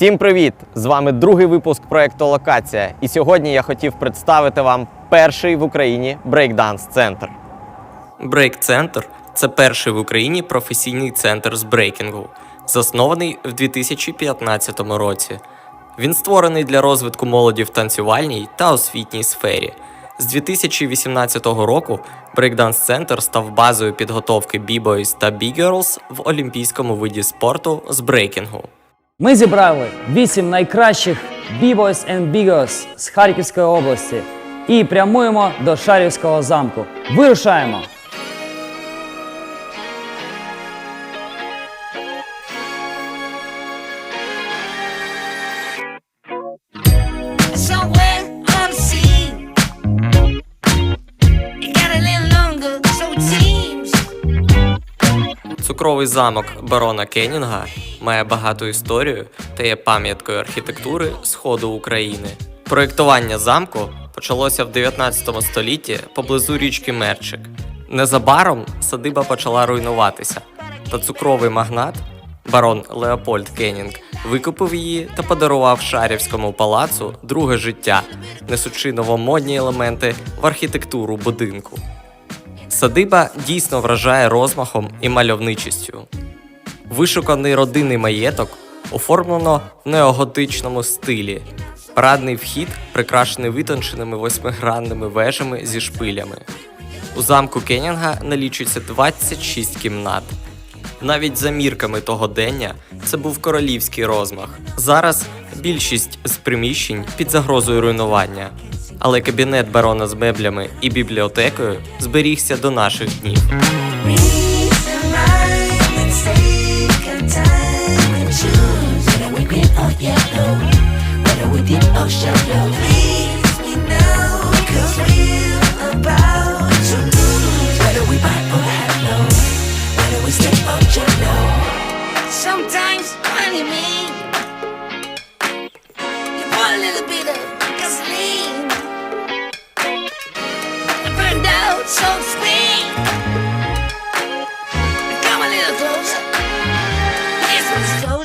Всім привіт! З вами другий випуск проекту Локація. І сьогодні я хотів представити вам перший в Україні брейкданс центр. Брейк-центр це перший в Україні професійний центр з брейкінгу, заснований в 2015 році. Він створений для розвитку молоді в танцювальній та освітній сфері. З 2018 року брейкданс центр став базою підготовки B-Boys та B-Girls в олімпійському виді спорту з брейкінгу. Ми зібрали вісім найкращих B-Boys and B-Girls з Харківської області і прямуємо до Шарівського замку. Вирушаємо! Цукровий замок барона Кеннінга має багату історію та є пам'яткою архітектури Сходу України. Проєктування замку почалося в 19 столітті поблизу річки Мерчик. Незабаром садиба почала руйнуватися, та цукровий магнат барон Леопольд Кеннінг викупив її та подарував Шарівському палацу друге життя, несучи новомодні елементи в архітектуру будинку. Садиба дійсно вражає розмахом і мальовничістю. Вишуканий родинний маєток оформлено в неоготичному стилі. Парадний вхід прикрашений витонченими восьмигранними вежами зі шпилями. У замку Кеннінга налічується 26 кімнат. Навіть за мірками того дення це був королівський розмах. Зараз більшість з приміщень під загрозою руйнування. Але кабінет барона з меблями і бібліотекою зберігся до наших днів.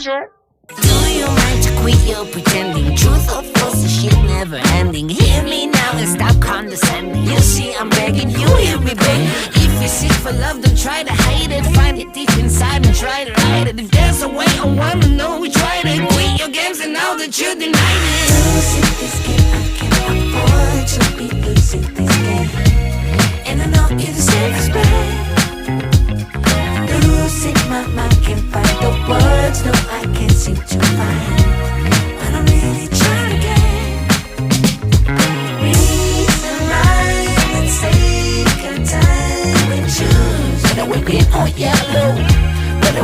Some disclosure. Do you mind to quit your pretending? Truth or false, the shit never ending. Hear me now and stop condescending. You see, I'm begging, you hear me begging. If you're sick for love, don't try to hide it. Find it deep inside and try to hide it. If there's a way, I wanna know we tried it. Quit your games and now that you denied it. Losing this game, I can't afford to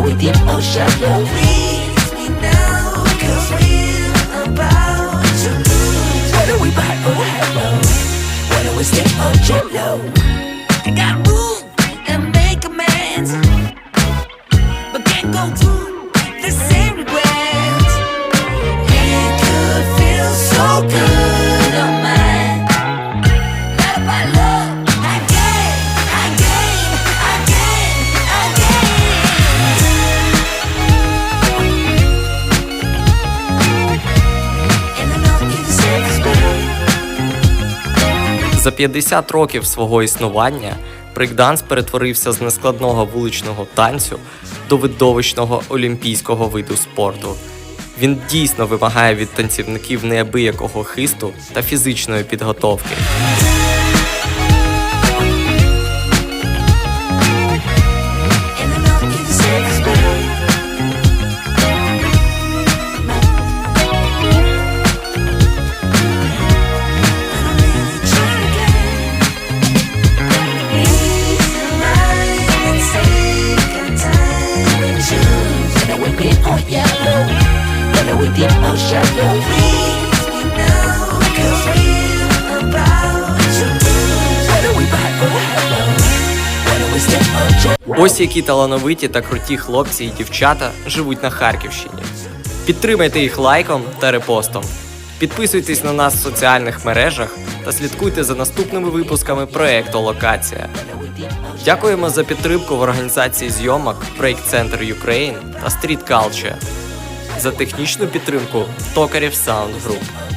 deep or shallow. Please me now, cause we're about to lose. Whether we buy or oh, hello, whether we step or jello. I got room За 50 років свого існування брейкданс перетворився з нескладного вуличного танцю до видовищного олімпійського виду спорту. Він дійсно вимагає від танцівників неабиякого хисту та фізичної підготовки. Ось які талановиті та круті хлопці і дівчата живуть на Харківщині. Підтримайте їх лайком та репостом. Підписуйтесь на нас в соціальних мережах та слідкуйте за наступними випусками проекту Локація. Дякуємо за підтримку в організації зйомок Break Center Ukraine та Street Culture. За технічну підтримку Токарів Sound Group.